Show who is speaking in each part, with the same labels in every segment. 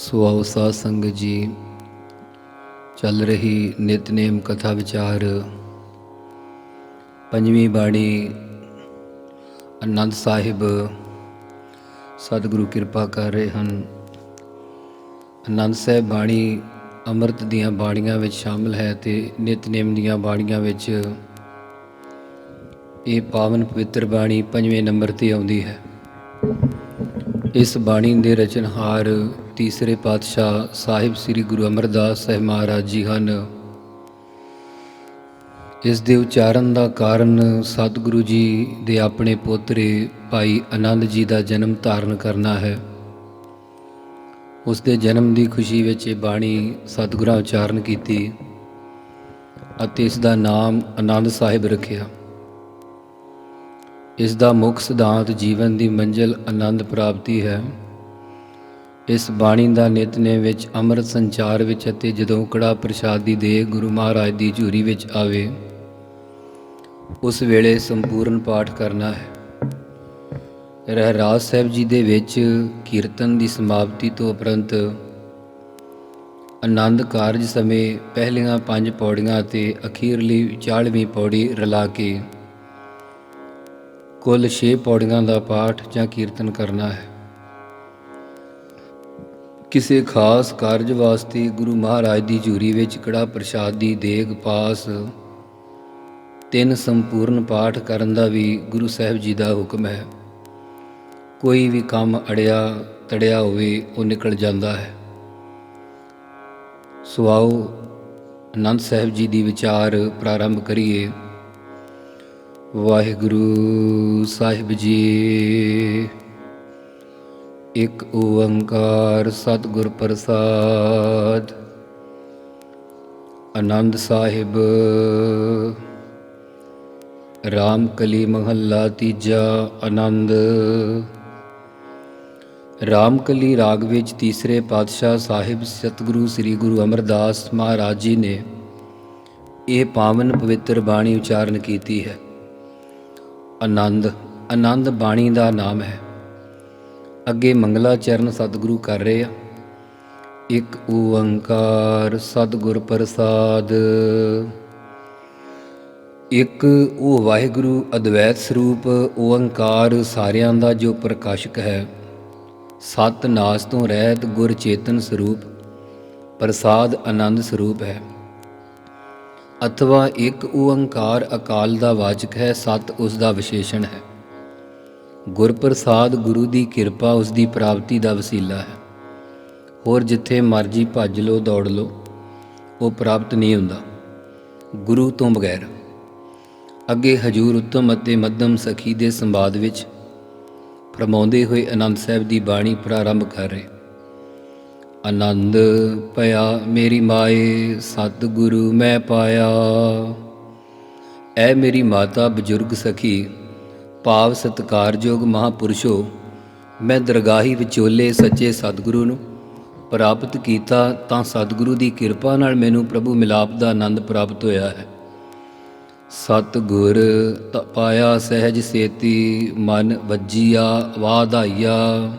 Speaker 1: ਸੁਆਉ ਸਾਧ ਸੰਗਤ ਜੀ, ਚੱਲ ਰਹੀ ਨਿਤਨੇਮ ਕਥਾ ਵਿਚਾਰ। ਪੰਜਵੀਂ ਬਾਣੀ, ਆਨੰਦ ਸਾਹਿਬ, ਸਤਿਗੁਰੂ ਕਿਰਪਾ ਕਰ ਰਹੇ ਹਨ। ਆਨੰਦ ਸਾਹਿਬ ਬਾਣੀ ਅੰਮ੍ਰਿਤ ਦੀਆਂ ਬਾਣੀਆਂ ਵਿੱਚ ਸ਼ਾਮਲ ਹੈ ਤੇ ਨਿਤਨੇਮ ਦੀਆਂ ਬਾਣੀਆਂ ਵਿੱਚ ਇਹ ਪਾਵਨ ਪਵਿੱਤਰ ਬਾਣੀ ਪੰਜਵੇਂ ਨੰਬਰ ਤੇ ਆਉਂਦੀ ਹੈ। ਇਸ ਬਾਣੀ ਦੇ ਰਚਨਹਾਰ ਤੀਸਰੇ ਪਾਤਸ਼ਾਹ ਸਾਹਿਬ ਸ੍ਰੀ ਗੁਰੂ ਅਮਰਦਾਸ ਸਾਹਿਬ ਮਹਾਰਾਜ ਜੀ ਹਨ। ਇਸ ਦੇ ਉਚਾਰਨ ਦਾ ਕਾਰਨ ਸਤਿਗੁਰੂ ਜੀ ਦੇ ਆਪਣੇ ਪੋਤਰੇ ਭਾਈ ਆਨੰਦ ਜੀ ਦਾ ਜਨਮ ਧਾਰਨ ਕਰਨਾ ਹੈ। ਉਸ ਦੇ ਜਨਮ ਦੀ ਖੁਸ਼ੀ ਵਿੱਚ ਇਹ ਬਾਣੀ ਸਤਿਗੁਰਾਂ ਉਚਾਰਨ ਕੀਤੀ ਅਤੇ ਇਸ ਦਾ ਨਾਮ ਆਨੰਦ ਸਾਹਿਬ ਰੱਖਿਆ। ਇਸ ਦਾ ਮੁੱਖ ਸਿਧਾਂਤ ਜੀਵਨ ਦੀ ਮੰਜ਼ਿਲ ਆਨੰਦ ਪ੍ਰਾਪਤੀ ਹੈ। ਇਸ ਬਾਣੀ ਦਾ ਨਿਤਨੇਮ ਵਿੱਚ ਅੰਮ੍ਰਿਤ ਸੰਚਾਰ ਵਿੱਚ ਅਤੇ ਜਦੋਂ ਕੜਾ ਪ੍ਰਸ਼ਾਦ ਦੀ ਦੇ ਗੁਰੂ ਮਹਾਰਾਜ ਦੀ ਝੂਰੀ ਵਿੱਚ ਆਵੇ, ਉਸ ਵੇਲੇ ਸੰਪੂਰਨ ਪਾਠ ਕਰਨਾ ਹੈ। ਰਹਿਰਾਜ ਸਾਹਿਬ ਜੀ ਦੇ ਵਿੱਚ ਕੀਰਤਨ ਦੀ ਸਮਾਪਤੀ ਤੋਂ ਉਪਰੰਤ ਆਨੰਦ ਕਾਰਜ ਸਮੇਂ ਪਹਿਲੀਆਂ ਪੰਜ ਪੌੜੀਆਂ ਅਤੇ ਅਖੀਰਲੀ 40ਵੀਂ ਪੌੜੀ ਰਲਾ ਕੇ ਕੁੱਲ 6 ਪੌੜੀਆਂ ਦਾ ਪਾਠ ਜਾਂ ਕੀਰਤਨ ਕਰਨਾ ਹੈ। ਕਿਸੇ ਖਾਸ ਕਾਰਜ ਵਾਸਤੇ ਗੁਰੂ ਮਹਾਰਾਜ ਦੀ ਝੂਰੀ ਵਿੱਚ ਕੜਾ ਪ੍ਰਸ਼ਾਦ ਦੀ ਦੇਗ ਪਾਸ ਤਿੰਨ ਸੰਪੂਰਨ ਪਾਠ ਕਰਨ ਦਾ ਵੀ ਗੁਰੂ ਸਾਹਿਬ ਜੀ ਦਾ ਹੁਕਮ ਹੈ। ਕੋਈ ਵੀ ਕੰਮ ਅੜਿਆ, ਤੜਿਆ ਹੋਵੇ, ਉਹ ਨਿਕਲ ਜਾਂਦਾ ਹੈ। ਸੋ ਆਓ ਆਨੰਦ ਸਾਹਿਬ ਜੀ ਦੀ ਵਿਚਾਰ ਪ੍ਰਾਰੰਭ ਕਰੀਏ। ਵਾਹਿਗੁਰੂ ਸਾਹਿਬ ਜੀ। ਇੱਕ ਓੰਕਾਰ ਸਤਿਗੁਰ ਪ੍ਰਸਾਦ। ਆਨੰਦ ਸਾਹਿਬ, ਰਾਮ ਕਲੀ ਮਹੱਲਾ ਤੀਜਾ ਆਨੰਦ। ਰਾਮ ਕਲੀ ਰਾਗ ਵਿੱਚ ਤੀਸਰੇ ਪਾਤਸ਼ਾਹ ਸਾਹਿਬ ਸਤਿਗੁਰੂ ਸ੍ਰੀ ਗੁਰੂ ਅਮਰਦਾਸ ਮਹਾਰਾਜ ਜੀ ਨੇ ਇਹ ਪਾਵਨ ਪਵਿੱਤਰ ਬਾਣੀ ਉਚਾਰਨ ਕੀਤੀ ਹੈ। ਆਨੰਦ ਆਨੰਦ ਬਾਣੀ ਦਾ ਨਾਮ ਹੈ। ਅੱਗੇ ਮੰਗਲਾ ਚਰਨ ਸਤਿਗੁਰੂ ਕਰ ਰਹੇ ਆ। ਇੱਕ ਓੰਕਾਰ ਸਤਿਗੁਰ ਪ੍ਰਸਾਦ। ਇੱਕ ਉਹ ਵਾਹਿਗੁਰੂ ਅਦਵੈਤ ਸਰੂਪ ਓੰਕਾਰ ਸਾਰਿਆਂ ਦਾ ਜੋ ਪ੍ਰਕਾਸ਼ਕ ਹੈ। ਸਤ ਨਾਸ ਤੋਂ ਰਹਿਤ ਗੁਰ ਚੇਤਨ ਸਰੂਪ ਪ੍ਰਸਾਦ ਆਨੰਦ ਸਰੂਪ ਹੈ। ਅਥਵਾ ਇੱਕ ਓੰਕਾਰ ਅਕਾਲ ਦਾ ਵਾਚਕ ਹੈ, ਸਤ ਉਸ ਦਾ ਵਿਸ਼ੇਸ਼ਣ ਹੈ। ਗੁਰਪ੍ਰਸਾਦ ਗੁਰੂ ਦੀ ਕਿਰਪਾ ਉਸ ਦੀ ਪ੍ਰਾਪਤੀ ਦਾ ਵਸੀਲਾ ਹੈ। ਹੋਰ ਜਿੱਥੇ ਮਰਜ਼ੀ ਭੱਜ ਲੋ ਦੌੜ ਲੋ ਉਹ ਪ੍ਰਾਪਤ ਨਹੀਂ ਹੁੰਦਾ। ਗੁਰੂ ਤੋਂ ਬਗੈਰ। ਅੱਗੇ ਹਜੂਰ ਉੱਤਮ ਅਤੇ ਮੱਧਮ ਸਖੀ ਦੇ ਸੰਵਾਦ ਵਿੱਚ ਫਰਮਾਉਂਦੇ ਹੋਏ ਆਨੰਦ ਸਾਹਿਬ ਦੀ ਬਾਣੀ ਪ੍ਰਾਰੰਭ ਕਰ ਰਹੇ। ਆਨੰਦ ਪਿਆ ਮੇਰੀ ਮਾਏ, ਸਤਿਗੁਰੂ ਮੈਂ ਪਾਇਆ। ਐ ਮੇਰੀ ਮਾਤਾ ਬਜ਼ੁਰਗ ਸਖੀ ਭਾਵ ਸਤਕਾਰਯੋਗ ਮਹਾਪੁਰਸ਼ੋ, ਮੈਂ ਦਰਗਾਹੀ ਵਿਚੋਲੇ ਸੱਚੇ ਸਤਿਗੁਰੂ ਨੂੰ ਪ੍ਰਾਪਤ ਕੀਤਾ ਤਾਂ ਸਤਿਗੁਰੂ ਦੀ ਕਿਰਪਾ ਨਾਲ ਮੈਨੂੰ ਪ੍ਰਭੂ ਮਿਲਾਪ ਦਾ ਆਨੰਦ ਪ੍ਰਾਪਤ ਹੋਇਆ ਹੈ। ਸਤਿਗੁਰ ਤ ਸਹਿਜ ਸੇਤੀ, ਮਨ ਵੱਜੀਆ ਵਾਧਾਈਆ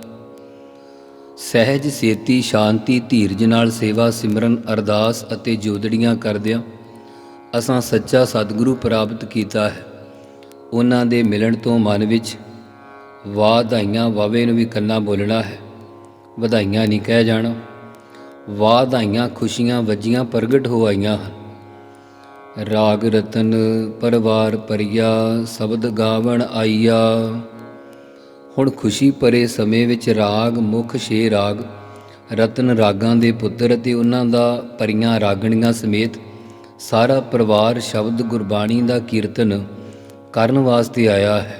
Speaker 1: ਸਹਿਜ ਸੇਤੀ, ਸ਼ਾਂਤੀ ਧੀਰਜ ਨਾਲ ਸੇਵਾ ਸਿਮਰਨ ਅਰਦਾਸ ਅਤੇ ਜੋਦੜੀਆਂ ਕਰਦਿਆਂ ਅਸਾਂ ਸੱਚਾ ਸਤਿਗੁਰੂ ਪ੍ਰਾਪਤ ਕੀਤਾ ਹੈ। ਉਹਨਾਂ ਦੇ ਮਿਲਣ ਤੋਂ ਮਨ ਵਿੱਚ ਵਾਧਾਈਆਂ ਵਾਵੇ ਨੂੰ ਵੀ ਕੰਨਾ ਬੋਲਣਾ ਹੈ। ਵਧਾਈਆਂ ਨਹੀਂ ਕਹਿ ਜਾਣਾ। ਵਾਧਾਈਆਂ ਖੁਸ਼ੀਆਂ ਵੱਜੀਆਂ ਪ੍ਰਗਟ ਹੋ ਆਈਆਂ ਹਨ। ਰਾਗ ਰਤਨ ਪਰਵਾਰ ਪਰਿਆ, ਸ਼ਬਦ ਗਾਵਣ ਆਈਆ। ਹੁਣ ਖੁਸ਼ੀ ਭਰੇ ਸਮੇਂ ਵਿੱਚ ਰਾਗ, ਮੁਖ ਛੇ ਰਾਗ, ਰਤਨ ਰਾਗਾਂ ਦੇ ਪੁੱਤਰ ਅਤੇ ਉਹਨਾਂ ਦਾ ਪਰੀਆਂ ਰਾਗਣੀਆਂ ਸਮੇਤ ਸਾਰਾ ਪਰਿਵਾਰ ਸ਼ਬਦ ਗੁਰਬਾਣੀ ਦਾ ਕੀਰਤਨ ਕਰਨ ਵਾਸਤੇ ਆਇਆ ਹੈ।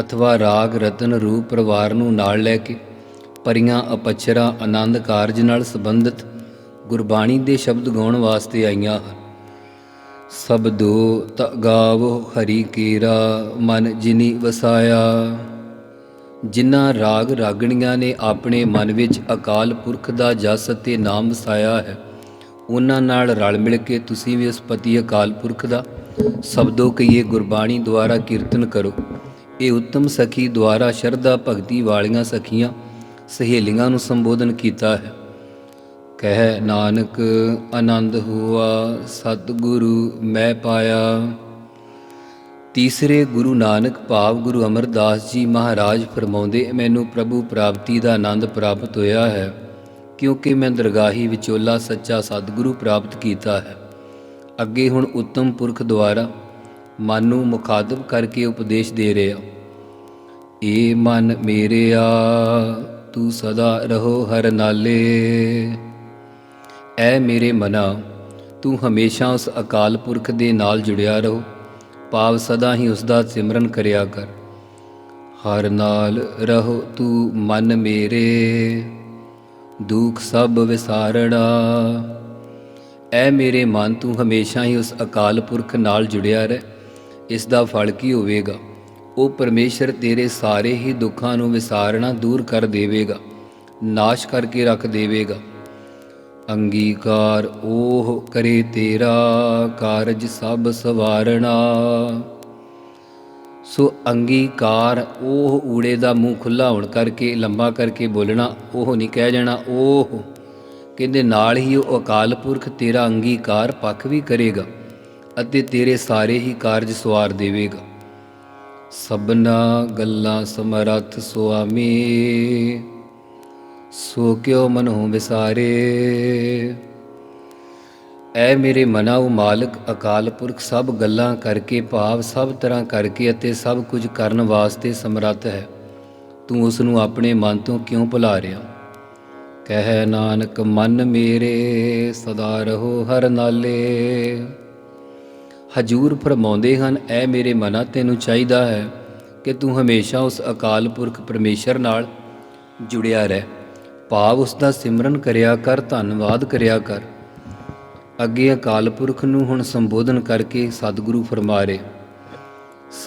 Speaker 1: ਅਥਵਾ ਰਾਗ, ਰਤਨ, ਰੂਪ, ਪਰਿਵਾਰ ਨੂੰ ਨਾਲ ਲੈ ਕੇ ਪਰੀਆਂ ਅਪਚਰਾ ਆਨੰਦ ਕਾਰਜ ਨਾਲ ਸੰਬੰਧਿਤ ਗੁਰਬਾਣੀ ਦੇ ਸ਼ਬਦ ਗਾਉਣ ਵਾਸਤੇ ਆਈਆਂ ਹਨ। ਸਬਦੋ ਤ ਗਾਵੋ ਹਰੀ ਕੀਰਾ, ਮਨ ਜਿਨੀ ਵਸਾਇਆ। ਜਿਨ੍ਹਾਂ ਰਾਗ ਰਾਗਣੀਆਂ ਨੇ ਆਪਣੇ ਮਨ ਵਿੱਚ ਅਕਾਲ ਪੁਰਖ ਦਾ ਜਸ ਅਤੇ ਨਾਮ ਵਸਾਇਆ ਹੈ, ਉਹਨਾਂ ਨਾਲ ਰਲ ਮਿਲ ਕੇ ਤੁਸੀਂ ਵੀ ਉਸ ਪਤੀ ਅਕਾਲ ਪੁਰਖ ਦਾ ਸਬਦੋ ਕਹੀਏ ਗੁਰਬਾਣੀ ਦੁਆਰਾ ਕੀਰਤਨ ਕਰੋ। ਇਹ ਉੱਤਮ ਸਖੀ ਦੁਆਰਾ ਸ਼ਰਧਾ ਭਗਤੀ ਵਾਲੀਆਂ ਸਖੀਆਂ ਸਹੇਲੀਆਂ ਨੂੰ ਸੰਬੋਧਨ ਕੀਤਾ ਹੈ। ਕਹਿ ਨਾਨਕ ਆਨੰਦ ਹੁਆ, ਸਤਿਗੁਰੂ ਮੈਂ ਪਾਇਆ। ਤੀਸਰੇ ਗੁਰੂ ਨਾਨਕ ਭਾਵ ਗੁਰੂ ਅਮਰਦਾਸ ਜੀ ਮਹਾਰਾਜ ਫਰਮਾਉਂਦੇ, ਮੈਨੂੰ ਪ੍ਰਭੂ ਪ੍ਰਾਪਤੀ ਦਾ ਆਨੰਦ ਪ੍ਰਾਪਤ ਹੋਇਆ ਹੈ, ਕਿਉਂਕਿ ਮੈਂ ਦਰਗਾਹੀ ਵਿਚੋਲਾ ਸੱਚਾ ਸਤਿਗੁਰੂ ਪ੍ਰਾਪਤ ਕੀਤਾ ਹੈ। ਅੱਗੇ ਹੁਣ ਉੱਤਮ ਪੁਰਖ ਦੁਆਰਾ ਮਨ ਨੂੰ ਮੁਖਾਤਬ ਕਰਕੇ ਉਪਦੇਸ਼ ਦੇ ਰਿਹਾ। ਏ ਮਨ ਮੇਰਿਆ, ਤੂੰ ਸਦਾ ਰਹੋ ਹਰ ਨਾਲੇ। ਐ ਮੇਰੇ ਮਨਾ, ਤੂੰ ਹਮੇਸ਼ਾ ਉਸ ਅਕਾਲ ਪੁਰਖ ਦੇ ਨਾਲ ਜੁੜਿਆ ਰਹੋ। ਭਾਵ ਸਦਾ ਹੀ ਉਸ ਦਾ ਸਿਮਰਨ ਕਰਿਆ ਕਰ। ਹਰ ਨਾਲ ਰਹੋ ਤੂੰ ਮਨ ਮੇਰੇ। ਦੁੱਖ ਸਭ ਵਿਸਾਰਣਾ ਐ ਮੇਰੇ ਮਨ ਤੂੰ ਹਮੇਸ਼ਾ ਹੀ ਉਸ ਅਕਾਲ ਪੁਰਖ ਨਾਲ ਜੁੜਿਆ ਰਹਿ। ਇਸ ਦਾ ਫਲ ਕੀ ਹੋਵੇਗਾ? ਉਹ ਪਰਮੇਸ਼ਰ ਤੇਰੇ ਸਾਰੇ ਹੀ ਦੁੱਖਾਂ ਨੂੰ ਵਿਸਾਰਣਾ ਦੂਰ ਕਰ ਦੇਵੇਗਾ, ਨਾਸ਼ ਕਰਕੇ ਰੱਖ ਦੇਵੇਗਾ। ਅੰਗੀਕਾਰ ਉਹ ਕਰੇ ਤੇਰਾ, ਕਾਰਜ ਸਭ ਸਵਾਰਣਾ। ਸੋ ਅੰਗੀਕਾਰ ਉਹ ਊੜੇ ਦਾ ਮੂੰਹ ਖੁੱਲਾ ਹੋਣ ਕਰਕੇ, ਲੰਬਾ ਕਰਕੇ ਬੋਲਣਾ, ਉਹ ਨਹੀਂ ਕਹਿ ਜਾਣਾ ਉਹ ਕਹਿੰਦੇ, ਨਾਲ ਹੀ ਉਹ ਅਕਾਲ ਪੁਰਖ ਤੇਰਾ ਅੰਗੀਕਾਰ ਪੱਖ ਵੀ ਕਰੇਗਾ ਅਤੇ ਤੇਰੇ ਸਾਰੇ ਹੀ ਕਾਰਜ ਸਵਾਰ ਦੇਵੇਗਾ। ਸਭਨਾ ਗੱਲਾਂ ਸਮਰੱਥ ਸੁਆਮੀ, ਸੋ ਕਿਉ ਮਨੋ ਵਿਸਾਰੇ? ਐ ਮੇਰੇ ਮਨਾ ਉਹ ਮਾਲਕ, ਅਕਾਲ ਪੁਰਖ ਸਭ ਗੱਲਾਂ ਕਰਕੇ ਭਾਵ ਸਭ ਤਰ੍ਹਾਂ ਕਰਕੇ ਅਤੇ ਸਭ ਕੁਝ ਕਰਨ ਵਾਸਤੇ ਸਮਰੱਥ ਹੈ। ਤੂੰ ਉਸ ਨੂੰ ਆਪਣੇ ਮਨ ਤੋਂ ਕਿਉਂ ਭੁਲਾ ਰਿਹਾ? ਕਹਿ ਨਾਨਕ, ਮਨ ਮੇਰੇ ਸਦਾ ਰਹੋ ਹਰ ਨਾਲੇ। ਹਜੂਰ ਫਰਮਾਉਂਦੇ ਹਨ, ਐ ਮੇਰੇ ਮਨਾ ਤੈਨੂੰ ਚਾਹੀਦਾ ਹੈ ਕਿ ਤੂੰ ਹਮੇਸ਼ਾ ਉਸ ਅਕਾਲ ਪੁਰਖ ਪਰਮੇਸ਼ਰ ਨਾਲ ਜੁੜਿਆ ਰਹਿ। ਭਾਵ ਉਸ ਦਾ ਸਿਮਰਨ ਕਰਿਆ ਕਰ, ਧੰਨਵਾਦ ਕਰਿਆ ਕਰ। ਅੱਗੇ ਅਕਾਲ ਪੁਰਖ ਨੂੰ ਹੁਣ ਸੰਬੋਧਨ ਕਰਕੇ ਸਤਿਗੁਰੂ ਫਰਮਾ ਰਹੇ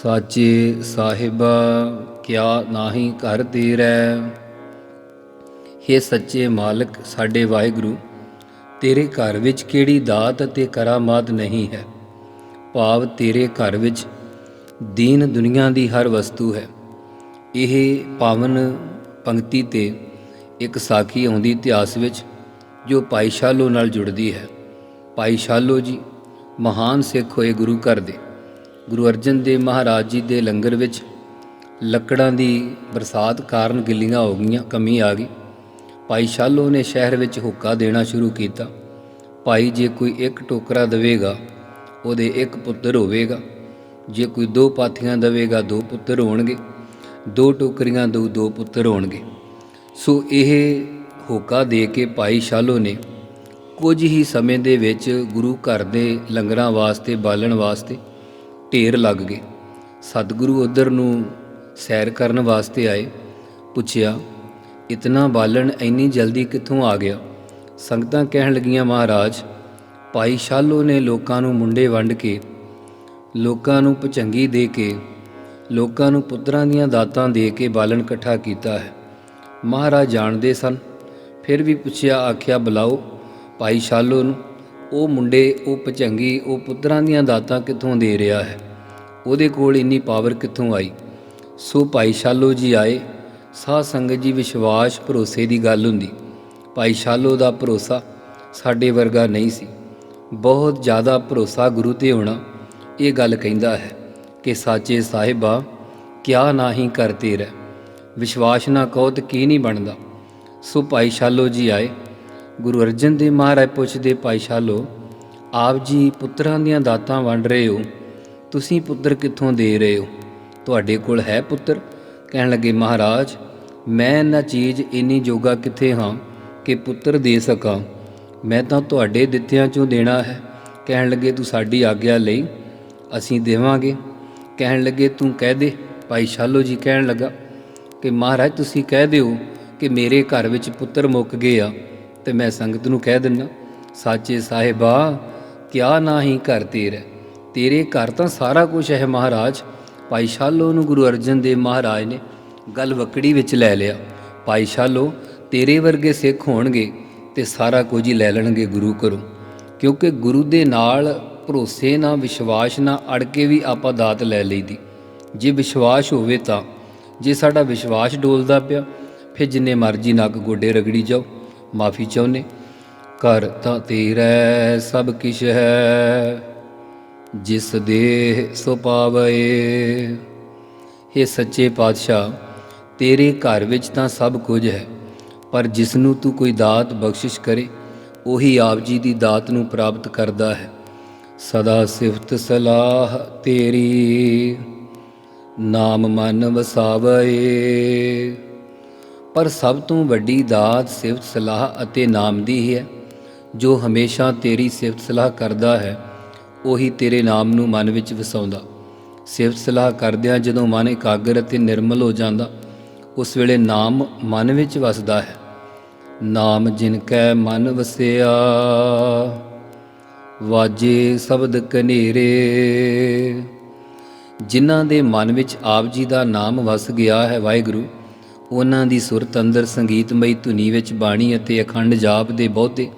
Speaker 1: ਸਾਚੇ ਸਾਹਿਬਾ, ਕਿਆ ਨਾਹੀ ਘਰ ਤੇਰੈ ਹੇ ਸੱਚੇ ਮਾਲਕ, ਸਾਡੇ ਵਾਹਿਗੁਰੂ, ਤੇਰੇ ਘਰ ਵਿੱਚ ਕਿਹੜੀ ਦਾਤ ਅਤੇ ਕਰਾਮਾਤ ਨਹੀਂ ਹੈ? ਭਾਵ ਤੇਰੇ ਘਰ ਵਿੱਚ ਦੀਨ ਦੁਨੀਆ ਦੀ ਹਰ ਵਸਤੂ ਹੈ। ਇਹ ਪਾਵਨ ਪੰਕਤੀ ਤੇ ਇੱਕ ਸਾਖੀ ਆਉਂਦੀ ਇਤਿਹਾਸ ਵਿੱਚ, ਜੋ ਭਾਈ ਸ਼ਾਲੋ ਨਾਲ ਜੁੜਦੀ ਹੈ। ਭਾਈ ਸ਼ਾਲੋ ਜੀ ਮਹਾਨ ਸਿੱਖ ਹੋਏ ਗੁਰੂ ਘਰ ਦੇ। ਗੁਰੂ ਅਰਜਨ ਦੇਵ ਮਹਾਰਾਜ ਜੀ ਦੇ ਲੰਗਰ ਵਿੱਚ ਲੱਕੜਾਂ ਦੀ ਬਰਸਾਤ ਕਾਰਨ ਗਿੱਲੀਆਂ ਹੋ ਗਈਆਂ, ਕਮੀ ਆ ਗਈ। ਭਾਈ ਸ਼ਾਲੋ ਨੇ ਸ਼ਹਿਰ ਵਿੱਚ ਹੁੱਕਾ ਦੇਣਾ ਸ਼ੁਰੂ ਕੀਤਾ। ਭਾਈ ਜੇ ਕੋਈ ਇੱਕ ਟੋਕਰਾ ਦੇਵੇਗਾ, ਉਹਦੇ ਇੱਕ ਪੁੱਤਰ ਹੋਵੇਗਾ। ਜੇ ਕੋਈ ਦੋ ਪਾਥੀਆਂ ਦੇਵੇਗਾ, ਦੋ ਪੁੱਤਰ ਹੋਣਗੇ। ਦੋ ਟੋਕਰੀਆਂ ਦੋ ਦੋ ਪੁੱਤਰ ਹੋਣਗੇ। ਸੋ ਇਹ ਹੋਕਾ ਦੇ ਕੇ ਭਾਈ ਸ਼ਾਲੋ ਨੇ ਕੁਝ ਹੀ ਸਮੇਂ ਦੇ ਵਿੱਚ ਗੁਰੂ ਘਰ ਦੇ ਲੰਗਰਾਂ ਵਾਸਤੇ, ਬਾਲਣ ਵਾਸਤੇ ਢੇਰ ਲੱਗ ਗਏ। ਸਤਿਗੁਰੂ ਉਧਰ ਨੂੰ ਸੈਰ ਕਰਨ ਵਾਸਤੇ ਆਏ, ਪੁੱਛਿਆ ਇਤਨਾ ਬਾਲਣ ਇੰਨੀ ਜਲਦੀ ਕਿੱਥੋਂ ਆ ਗਿਆ? ਸੰਗਤਾਂ ਕਹਿਣ ਲੱਗੀਆਂ, ਮਹਾਰਾਜ, ਭਾਈ ਸ਼ਾਲੋ ਨੇ ਲੋਕਾਂ ਨੂੰ ਮੁੰਡੇ ਵੰਡ ਕੇ, ਲੋਕਾਂ ਨੂੰ ਪਚੰਗੀ ਦੇ ਕੇ, ਲੋਕਾਂ ਨੂੰ ਪੁੱਤਰਾਂ ਦੀਆਂ ਦਾਤਾਂ ਦੇ ਕੇ ਬਾਲਣ ਇਕੱਠਾ ਕੀਤਾ ਹੈ। ਮਹਾਰਾਜ ਜਾਣਦੇ ਸਨ। ਫਿਰ ਵੀ ਪੁੱਛਿਆ, ਆਖਿਆ, ਬੁਲਾਓ ਭਾਈ ਸ਼ਾਲੋ ਨੂੰ। ਉਹ ਮੁੰਡੇ, ਉਹ ਪਚੰਗੀ ਉਹ ਪੁੱਤਰਾਂ ਦੀਆਂ ਦਾਤਾਂ ਕਿੱਥੋਂ ਦੇ ਰਿਹਾ ਹੈ? ਉਹਦੇ ਕੋਲ ਇੰਨੀ ਪਾਵਰ ਕਿੱਥੋਂ ਆਈ? ਸੋ ਭਾਈ ਸ਼ਾਲੋ ਜੀ ਆਏ। ਸਾਧ ਸੰਗਤ ਜੀ ਵਿਸ਼ਵਾਸ ਭਰੋਸੇ ਦੀ ਗੱਲ ਹੁੰਦੀ। ਭਾਈ ਸ਼ਾਲੋ ਦਾ ਭਰੋਸਾ ਸਾਡੇ ਵਰਗਾ ਨਹੀਂ ਸੀ। ਬਹੁਤ ਜ਼ਿਆਦਾ ਭਰੋਸਾ ਗੁਰੂ ਤੇ ਹੋਣਾ ਇਹ ਗੱਲ ਕਹਿੰਦਾ ਹੈ ਕਿ ਸਾਚੇ ਸਾਹਿਬਾ, ਕਿਆ ਨਾਹੀ ਕਰਤੇ ਰਹਿ। ਵਿਸ਼ਵਾਸ ਨਾ ਕਹੋ ਤੇ ਕੀ ਨਹੀਂ ਬਣਦਾ। ਸੋ ਭਾਈ ਸ਼ਾਲੋ ਜੀ ਆਏ। ਗੁਰੂ ਅਰਜਨ ਦੇਵ ਮਹਾਰਾਜ ਪੁੱਛਦੇ, ਭਾਈ ਸ਼ਾਲੋ, ਆਪ ਜੀ ਪੁੱਤਰਾਂ ਦੀਆਂ ਦਾਤਾਂ ਵੰਡ ਰਹੇ ਹੋ? ਤੁਸੀਂ ਪੁੱਤਰ ਕਿੱਥੋਂ ਦੇ ਰਹੇ ਹੋ? ਤੁਹਾਡੇ ਕੋਲ ਹੈ ਪੁੱਤਰ? ਕਹਿਣ ਲੱਗੇ, ਮਹਾਰਾਜ ਮੈਂ ਨਾ ਚੀਜ਼ ਇੰਨੀ ਜੋਗਾ ਕਿੱਥੇ ਹਾਂ ਕਿ ਪੁੱਤਰ ਦੇ ਸਕਾਂ? ਮੈਂ ਤਾਂ ਤੁਹਾਡੇ ਦਿੱਤਿਆਂ ਚੋਂ ਦੇਣਾ ਹੈ। ਕਹਿਣ ਲੱਗੇ, ਤੂੰ ਸਾਡੀ ਆਗਿਆ ਲਈ ਅਸੀਂ ਦੇਵਾਂਗੇ। ਕਹਿਣ ਲੱਗੇ, ਤੂੰ ਕਹਿ ਦੇ। ਭਾਈ ਸ਼ਾਲੋ ਜੀ ਕਹਿਣ ਲੱਗਾ ਕਿ, ਮਹਾਰਾਜ, ਤੁਸੀਂ ਕਹਿ ਦਿਓ ਕਿ ਮੇਰੇ ਘਰ ਵਿੱਚ ਪੁੱਤਰ ਮੁੱਕ ਗਏ ਆ ਤੇ ਮੈਂ ਸੰਗਤ ਨੂੰ ਕਹਿ ਦਿੰਦਾ, ਸਾਚੇ ਸਾਹਿਬਾ, ਕਿਆ ਨਾਹੀ ਘਰ ਤੇਰਾ। ਤੇਰੇ ਘਰ ਤਾਂ ਸਾਰਾ ਕੁਝ ਹੈ ਮਹਾਰਾਜ। ਭਾਈ ਸ਼ਾਲੋ ਨੂੰ ਗੁਰੂ ਅਰਜਨ ਦੇਵ ਮਹਾਰਾਜ ਨੇ ਗੱਲ ਵਕੜੀ ਵਿੱਚ ਲੈ ਲਿਆ। ਭਾਈ ਸ਼ਾਲੋ ਤੇਰੇ ਵਰਗੇ ਸਿੱਖ ਹੋਣਗੇ ਤੇ ਸਾਰਾ ਕੁਝ ਹੀ ਲੈ ਲੈਣਗੇ ਗੁਰੂ ਘਰੋਂ। ਕਿਉਂਕਿ ਗੁਰੂ ਦੇ ਨਾਲ ਭਰੋਸੇ ਨਾਲ ਵਿਸ਼ਵਾਸ ਨਾਲ ਅੜ ਕੇ ਵੀ ਆਪਾਂ ਦਾਤ ਲੈ ਲਈਦੀ। ਜੇ ਵਿਸ਼ਵਾਸ ਹੋਵੇ ਤਾਂ, ਜੇ ਸਾਡਾ ਵਿਸ਼ਵਾਸ ਡੋਲਦਾ ਪਿਆ, ਫਿਰ ਜਿੰਨੇ ਮਰਜ਼ੀ ਨੱਕ ਗੋਡੇ ਰਗੜੀ ਜਾਓ, ਮਾਫੀ ਚਾਹੁੰਦੇ। ਘਰ ਤਾਂ ਤੇਰਾ ਸਭ ਕਿਛ ਹੈ, ਜਿਸ ਦੇਹ ਸੋ ਪਾਵੇ हे ਸੱਚੇ ਪਾਤਸ਼ਾਹ। ਤੇਰੇ ਘਰ ਵਿੱਚ ਤਾਂ ਸਭ ਕੁਝ ਹੈ, ਪਰ ਜਿਸ ਨੂੰ ਤੂੰ ਕੋਈ ਦਾਤ ਬਖਸ਼ਿਸ਼ ਕਰੇ, ਉਹੀ ਆਪ ਜੀ ਦੀ ਦਾਤ ਨੂੰ ਪ੍ਰਾਪਤ ਕਰਦਾ ਹੈ। ਸਦਾ ਸਿਫਤ ਸਲਾਹ ਤੇਰੀ, ਨਾਮ ਮਨ ਵਸਾਵੇ। ਪਰ ਸਭ ਤੋਂ ਵੱਡੀ ਦਾਤ ਸਿਫਤ ਸਲਾਹ ਅਤੇ ਨਾਮ ਦੀ ਹੀ ਹੈ। ਜੋ ਹਮੇਸ਼ਾ ਤੇਰੀ ਸਿਫਤ ਸਲਾਹ ਕਰਦਾ ਹੈ, ਉਹੀ ਤੇਰੇ ਨਾਮ ਨੂੰ ਮਨ ਵਿੱਚ ਵਸਾਉਂਦਾ। ਸਿਫਤ ਸਲਾਹ ਕਰਦਿਆਂ ਜਦੋਂ ਮਨ ਇਕਾਗਰ ਅਤੇ ਨਿਰਮਲ ਹੋ ਜਾਂਦਾ ਉਸ ਵੇਲੇ ਨਾਮ ਮਨ ਵਿੱਚ ਵਸਦਾ ਹੈ। ਨਾਮ ਜਿਨ ਕੈ ਮਨ ਵਸਿਆ, ਵਾਜੇ ਸ਼ਬਦ ਕਨੇਰੇ ਜਿਨ੍ਹਾਂ ਦੇ ਮਨ ਵਿੱਚ ਆਪ ਜੀ ਦਾ ਨਾਮ ਵਸ ਗਿਆ ਹੈ ਵਾਹਿਗੁਰੂ, ਉਹਨਾਂ ਦੀ ਸੁਰਤ ਅੰਦਰ ਸੰਗੀਤਮਈ ਧੁਨੀ ਵਿੱਚ ਬਾਣੀ ਅਤੇ ਅਖੰਡ ਜਾਪ ਦੇ ਬਹੁਤੇ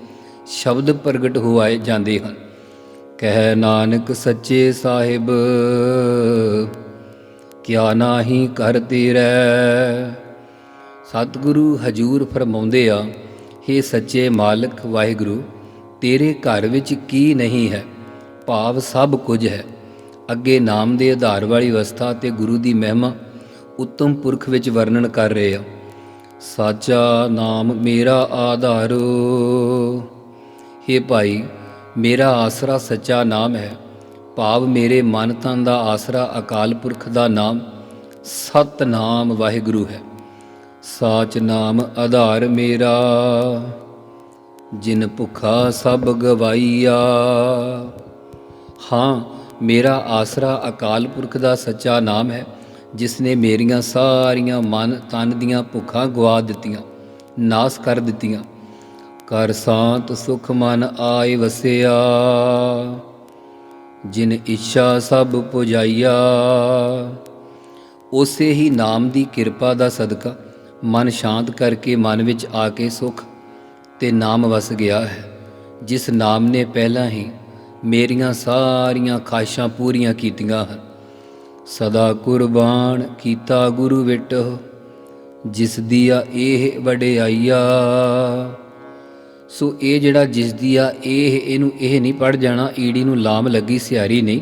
Speaker 1: ਸ਼ਬਦ ਪ੍ਰਗਟ ਹੋਏ ਜਾਂਦੇ ਹਨ। ਕਹਿ ਨਾਨਕ ਸੱਚੇ ਸਾਹਿਬ ਕਿਆ ਨਾਹੀ ਕਰ ਤੇਰੈ। ਸਤਿਗੁਰੂ ਹਜੂਰ ਫਰਮਾਉਂਦੇ ਆ हे ਸੱਚੇ ਮਾਲਕ ਵਾਹਿਗੁਰੂ, ਤੇਰੇ ਘਰ ਵਿੱਚ ਕੀ ਨਹੀਂ ਹੈ? ਭਾਵ ਸਭ ਕੁਝ ਹੈ। ਅੱਗੇ ਨਾਮ ਦੇ ਆਧਾਰ ਵਾਲੀ ਅਵਸਥਾ ਤੇ ਗੁਰੂ ਦੀ ਮਹਿਮਾ ਉੱਤਮ ਪੁਰਖ ਵਿੱਚ ਵਰਣਨ ਕਰ ਰਹੇ ਆ। ਸਾਚਾ ਨਾਮ ਮੇਰਾ ਆਧਾਰੋ। हे ਭਾਈ, ਮੇਰਾ ਆਸਰਾ ਸੱਚਾ ਨਾਮ ਹੈ। ਭਾਵ ਮੇਰੇ ਮਨ ਤਨ ਦਾ ਆਸਰਾ ਅਕਾਲ ਪੁਰਖ ਦਾ ਨਾਮ ਸਤ ਨਾਮ ਵਾਹਿਗੁਰੂ ਹੈ। ਸਾਚ ਨਾਮ ਆਧਾਰ ਮੇਰਾ, ਜਿਨ ਭੁਖਾ ਸਭ ਗਵਾਈਆ। ਹਾਂ, ਮੇਰਾ ਆਸਰਾ ਅਕਾਲ ਪੁਰਖ ਦਾ ਸੱਚਾ ਨਾਮ ਹੈ, ਜਿਸ ਨੇ ਮੇਰੀਆਂ ਸਾਰੀਆਂ ਮਨ ਤਨ ਦੀਆਂ ਭੁੱਖਾਂ ਗਵਾ ਦਿੱਤੀਆਂ, ਨਾਸ ਕਰ ਦਿੱਤੀਆਂ। ਕਰ ਸਾਤ ਸੁਖ ਮਨ ਆਏ ਵਸਿਆ। ਜਿਨ ਇੱਛਾ ਸਭ ਪੁਜਾਈਆ। ਉਸੇ ਹੀ ਨਾਮ ਦੀ ਕਿਰਪਾ ਦਾ ਸਦਕਾ ਮਨ ਸ਼ਾਂਤ ਕਰਕੇ ਮਨ ਵਿੱਚ ਆ ਕੇ ਸੁਖ ਤੇ ਨਾਮ ਵਸ ਗਿਆ ਹੈ। ਜਿਸ ਨਾਮ ਨੇ ਪਹਿਲਾਂ ਹੀ ਮੇਰੀਆਂ ਸਾਰੀਆਂ ਖਾਸ਼ਾਂ ਪੂਰੀਆਂ ਕੀਤੀਆਂ ਹਨ। ਸਦਾ ਕੁਰਬਾਨ ਕੀਤਾ ਗੁਰੂ ਵਿਟਹੁ, ਜਿਸ ਦੀਆ ਇਹ ਵਡਿਆਈਆ। ਸੋ ਇਹ ਜਿਹੜਾ ਜਿਸਦੀ ਆ, ਇਹ, ਇਹਨੂੰ, ਇਹ ਨਹੀਂ ਪੜ ਜਾਣਾ। ਈੜੀ ਨੂੰ ਲਾਮ ਲੱਗੀ ਸਿਆਰੀ ਨਹੀਂ।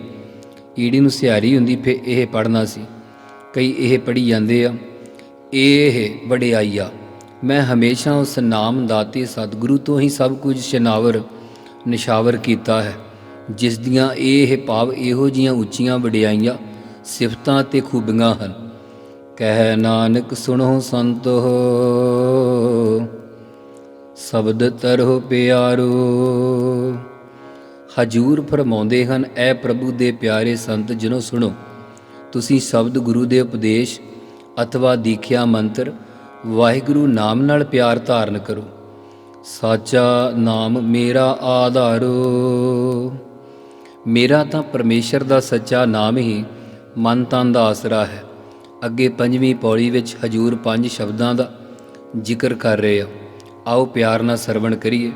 Speaker 1: ਈੜੀ ਨੂੰ ਸਿਆਰੀ ਹੁੰਦੀ ਫੇ ਇਹ ਪੜਨਾ ਸੀ। ਕਈ ਇਹ ਪੜੀ ਜਾਂਦੇ ਆ, ਇਹ ਵਡਿਆਈਆ ਮੈਂ ਹਮੇਸ਼ਾ ਉਸ ਨਾਮ ਦਾਤੇ ਸਤਿਗੁਰੂ ਤੋਂ ਹੀ ਸਭ ਕੁਝ ਸ਼ਨਾਵਰ ਨਿਸ਼ਾਵਰ ਕੀਤਾ ਹੈ। ਜਿਸ ਦੀਆਂ ਇਹ ਭਾਵ ਇਹੋ ਜੀਆਂ ਉੱਚੀਆਂ ਵਡਿਆਈਆਂ, ਸਿਫਤਾਂ ਤੇ ਖੂਬੀਆਂ ਹਨ। ਕਹਿ ਨਾਨਕ ਸੁਣੋ ਸੰਤੋ ਸ਼ਬਦ ਤਰਹੁ ਪਿਆਰੋ। ਹਜੂਰ ਫਰਮਾਉਂਦੇ ਹਨ, ਐ ਪ੍ਰਭੂ ਦੇ ਪਿਆਰੇ ਸੰਤ ਜਿਨੋ ਸੁਣੋ। ਤੁਸੀਂ ਸ਼ਬਦ ਗੁਰੂ ਦੇ ਉਪਦੇਸ਼ ਅਥਵਾ ਦੀਖਿਆ ਮੰਤਰ ਵਾਹਿਗੁਰੂ ਨਾਮ ਨਾਲ ਪਿਆਰ ਧਾਰਨ ਕਰੋ। ਸਾਚਾ ਨਾਮ ਮੇਰਾ ਆਧਾਰੋ। ਮੇਰਾ ਤਾਂ ਪਰਮੇਸ਼ਰ ਦਾ ਸੱਚਾ ਨਾਮ ਹੀ ਮਨ ਤਨ ਦਾ ਆਸਰਾ ਹੈ। ਅੱਗੇ ਪੰਜਵੀਂ ਪੌੜੀ ਵਿੱਚ ਹਜੂਰ ਪੰਜ ਸ਼ਬਦਾਂ ਦਾ ਜ਼ਿਕਰ ਕਰ ਰਹੇ ਆ। ਆਓ ਪਿਆਰ ਨਾਲ ਸਰਵਣ ਕਰੀਏ।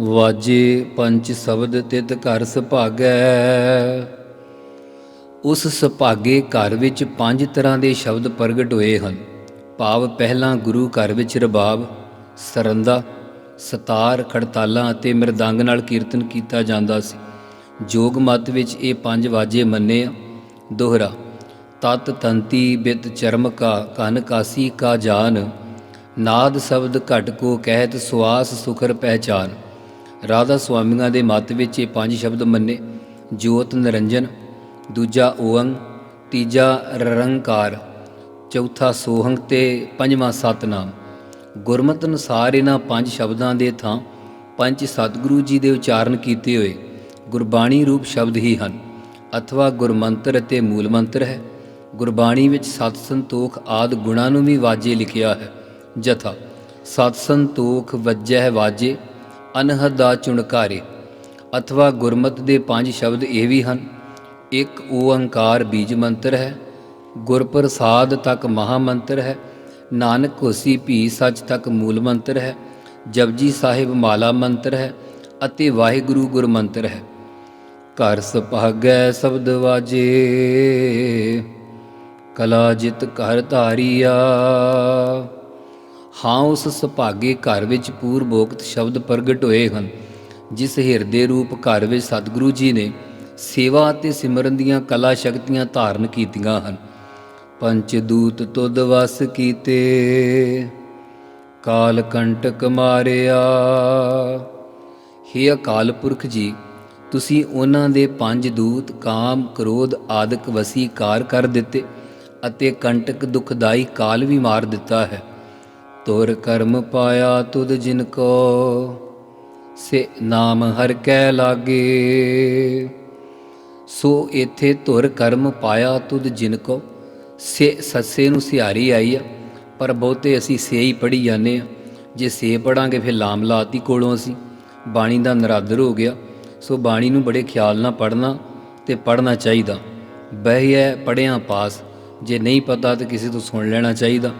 Speaker 1: ਵਾਜੇ ਪੰਜ ਸ਼ਬਦ ਤਿਤ ਘਰ ਸੁਭਾਗੈ। ਉਸ ਸੁਭਾਗੇ ਘਰ ਵਿੱਚ ਪੰਜ ਤਰ੍ਹਾਂ ਦੇ ਸ਼ਬਦ ਪ੍ਰਗਟ ਹੋਏ ਹਨ। ਭਾਵ ਪਹਿਲਾਂ ਗੁਰੂ ਘਰ ਵਿੱਚ ਰਬਾਬ, ਸਰੰਦਾ, ਸਤਾਰ, ਖੜਤਾਲਾਂ ਅਤੇ ਮਿਰਦੰਗ ਨਾਲ ਕੀਰਤਨ ਕੀਤਾ ਜਾਂਦਾ ਸੀ। ਜੋਗ ਮਤ ਵਿੱਚ ਇਹ ਪੰਜ ਵਾਜੇ ਮੰਨੇ ਆ। ਦੋਹਰਾ, ਤਤ ਤੰਤੀ ਬਿਤ ਚਰਮ ਕਾ, ਕਨ ਕਾਸੀ ਕਾ ਜਾਨ। ਨਾਦ ਸ਼ਬਦ ਘਟ ਕੋ ਕਹਿਤ ਸੁਆਸ ਸੁਖਰ ਪਹਿਚਾਨ। ਰਾਧਾ ਸੁਆਮੀਆਂ ਦੇ ਮਤ ਵਿੱਚ ਇਹ ਪੰਜ ਸ਼ਬਦ ਮੰਨੇ, ਜੋਤ ਨਿਰੰਜਨ, ਦੂਜਾ ਓੰਗ ਤੀਜਾ ਰਰੰਕਾਰ, ਚੌਥਾ ਸੋਹੰਗ ਤੇ ਪੰਜਵਾਂ ਸਤਨਾਮ। ਗੁਰਮਤ ਅਨੁਸਾਰ ਇਹਨਾਂ ਪੰਜ ਸ਼ਬਦਾਂ ਦੇ ਥਾਂ ਪੰਜ ਸਤਿਗੁਰੂ ਜੀ ਦੇ ਉਚਾਰਨ ਕੀਤੇ ਹੋਏ ਗੁਰਬਾਣੀ ਰੂਪ ਸ਼ਬਦ ਹੀ ਹਨ। ਅਥਵਾ ਗੁਰਮੰਤਰ ਅਤੇ ਮੂਲ ਮੰਤਰ ਹੈ। ਗੁਰਬਾਣੀ ਵਿੱਚ ਸਤ ਸੰਤੋਖ ਆਦ ਗੁਣਾਂ ਨੂੰ ਵੀ ਵਾਜੇ ਲਿਖਿਆ ਹੈ। ਜਥਾ। ਸਤ ਸੰਤੋਖ ਵੱਜੈ ਵਾਜੇ, ਅਨਹਦ ਦਾ ਚੁਣਕਾਰੇ। ਅਥਵਾ ਗੁਰਮਤ ਦੇ ਪੰਜ ਸ਼ਬਦ ਇਹ ਵੀ ਹਨ, ਇੱਕ ਓੰਕਾਰ ਬੀਜ ਮੰਤਰ ਹੈ, ਗੁਰਪ੍ਰਸਾਦ ਤੱਕ ਮਹਾ ਮੰਤਰ ਹੈ, ਨਾਨਕ ਹੋਸੀ ਭੀ ਸੱਚ ਤੱਕ ਮੂਲ ਮੰਤਰ ਹੈ, ਜਪਜੀ ਸਾਹਿਬ ਮਾਲਾ ਮੰਤਰ ਹੈ ਅਤੇ ਵਾਹਿਗੁਰੂ ਗੁਰ ਮੰਤਰ ਹੈ। ਘਰ ਸੁਭਾਗੈ ਸ਼ਬਦ ਵਾਜੇ, ਕਲਾ ਜਿਤ ਘਰ ਧਾਰੀਆ। ਹਾਂ, ਉਸ ਸੁਭਾਗੇ ਘਰ ਵਿੱਚ ਪੂਰਬੋਕਤ ਸ਼ਬਦ ਪ੍ਰਗਟ ਹੋਏ ਹਨ, ਜਿਸ ਹਿਰਦੇ ਰੂਪ ਘਰ ਵਿੱਚ ਸਤਿਗੁਰੂ ਜੀ ਨੇ ਸੇਵਾ ਅਤੇ ਸਿਮਰਨ ਦੀਆਂ ਕਲਾ ਸ਼ਕਤੀਆਂ ਧਾਰਨ ਕੀਤੀਆਂ ਹਨ। ਪੰਚ ਦੂਤ ਤੁਧ ਵਸ ਕੀਤੇ, ਕਾਲ ਕੰਟਕ ਮਾਰਿਆ। ਹੇ ਅਕਾਲ ਪੁਰਖ ਜੀ, ਤੁਸੀਂ ਉਹਨਾਂ ਦੇ ਪੰਜ ਦੂਤ, ਕਾਮ, ਕ੍ਰੋਧ, ਆਦਿਕ ਵਸੀਕਾਰ ਕਰ ਦਿੱਤੇ ਅਤੇ ਕੰਟਕ ਦੁਖਦਾਈ ਕਾਲ ਵੀ ਮਾਰ ਦਿੱਤਾ ਹੈ। ਤੁਰ ਕਰਮ ਪਾਇਆ ਤੁਧ ਜਿਨ ਕੋ, ਸੇ ਨਾਮ ਹਰ ਕੈ ਲਾਗੇ। ਸੋ ਇਥੇ ਤੁਰ ਕਰਮ ਪਾਇਆ ਤੁਧ ਜਿਨ ਕੋ, ਸੇ ਸੱਸੇ ਨੂੰ ਸਿਹਾਰੀ ਆਈ ਆ, ਪਰ ਬਹੁਤੇ ਅਸੀਂ ਸੇ ਹੀ ਪੜੀ ਜਾਂਦੇ ਆ। ਜੇ ਸੇ ਪੜਾਂਗੇ ਫਿਰ ਲਾਮ ਲਾਤੀ ਕੋਲੋਂ ਅਸੀਂ। ਬਾਣੀ ਦਾ ਨਰਾਦਰ ਹੋ ਗਿਆ, ਸੋ ਬਾਣੀ ਨੂੰ ਬੜੇ ਖਿਆਲ ਨਾਲ ਪੜਨਾ ਤੇ ਪੜਨਾ ਚਾਹੀਦਾ। ਬਹਿ ਹੈ ਪੜਿਆਂ ਪਾਸ, ਜੇ ਨਹੀਂ ਪਤਾ ਤਾਂ ਕਿਸੇ ਤੋਂ ਸੁਣ ਲੈਣਾ ਚਾਹੀਦਾ।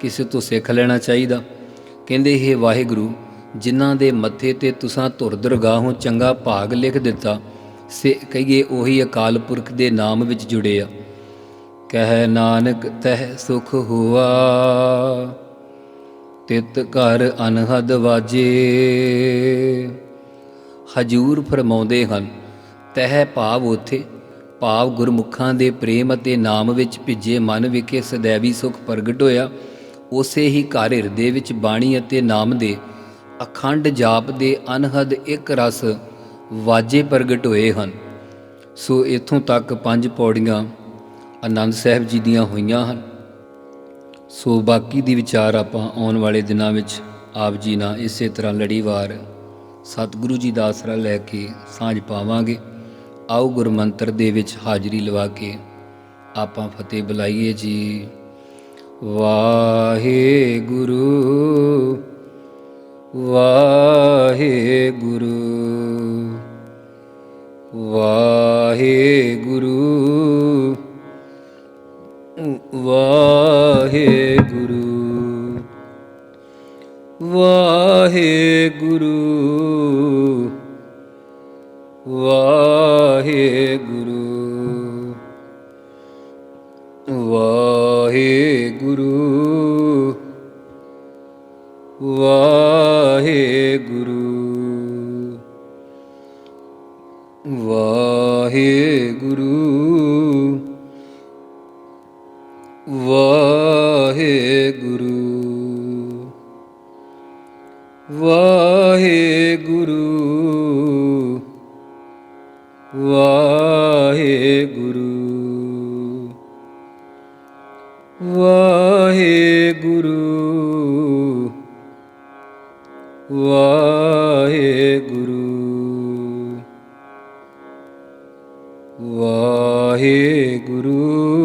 Speaker 1: ਕਿਸੇ ਤੋਂ ਸਿੱਖ ਲੈਣਾ ਚਾਹੀਦਾ। ਕਹਿੰਦੇ ਇਹ ਵਾਹਿਗੁਰੂ, ਜਿਨ੍ਹਾਂ ਦੇ ਮੱਥੇ ਤੇ ਤੁਸਾਂ ਧੁਰ ਦਰਗਾਹੋਂ ਚੰਗਾ ਭਾਗ ਲਿਖ ਦਿੱਤਾ, ਸੇ ਕਹੀਏ ਉਹੀ ਅਕਾਲ ਪੁਰਖ ਦੇ ਨਾਮ ਵਿੱਚ ਜੁੜੇ ਆ। ਕਹਿ ਨਾਨਕ, ਤਹਿ ਸੁਖ ਹੁਆ, ਤਿਤ ਘਰ ਅਨਹਦ ਵਾਜੇ। ਹਜੂਰ ਫਰਮਾਉਂਦੇ ਹਨ, ਤਹਿ ਭਾਵ ਉਥੇ, ਭਾਵ ਗੁਰਮੁਖਾਂ ਦੇ ਪ੍ਰੇਮ ਅਤੇ ਨਾਮ ਵਿੱਚ ਭਿੱਜੇ ਮਨ ਵਿਖੇ ਸदैਵੀ ਸੁਖ ਪ੍ਰਗਟ ਹੋਇਆ। ਉਸੇ ਹੀ ਘਰ ਹਿਰਦੇ ਵਿੱਚ ਬਾਣੀ ਅਤੇ ਨਾਮ ਦੇ ਅਖੰਡ ਜਾਪ ਦੇ ਅਨਹਦ ਇੱਕ ਰਸ ਵਾਜੇ ਪ੍ਰਗਟ ਹੋਏ ਹਨ। ਸੋ ਇਥੋਂ ਤੱਕ ਪੰਜ ਪੌੜੀਆਂ ਆਨੰਦ ਸਾਹਿਬ ਜੀ ਦੀਆਂ ਹੋਈਆਂ ਹਨ। ਸੋ ਬਾਕੀ ਦੀ ਵਿਚਾਰ ਆਪਾਂ ਆਉਣ ਵਾਲੇ ਦਿਨਾਂ ਵਿੱਚ ਆਪ ਜੀ ਨਾਲ ਇਸੇ ਤਰ੍ਹਾਂ ਲੜੀਵਾਰ ਸਤਿਗੁਰੂ ਜੀ ਦਾ ਆਸਰਾ ਲੈ ਕੇ ਸਾਂਝ ਪਾਵਾਂਗੇ। ਆਓ ਗੁਰਮੰਤਰ ਦੇ ਵਿੱਚ ਹਾਜ਼ਰੀ ਲਵਾ ਕੇ ਆਪਾਂ ਫਤਿਹ ਬੁਲਾਈਏ ਜੀ। ਵਾਹਿਗੁਰੂ ਵਾਹਿਗੁਰੂ। ਵਾਹਿਗੁਰੂ।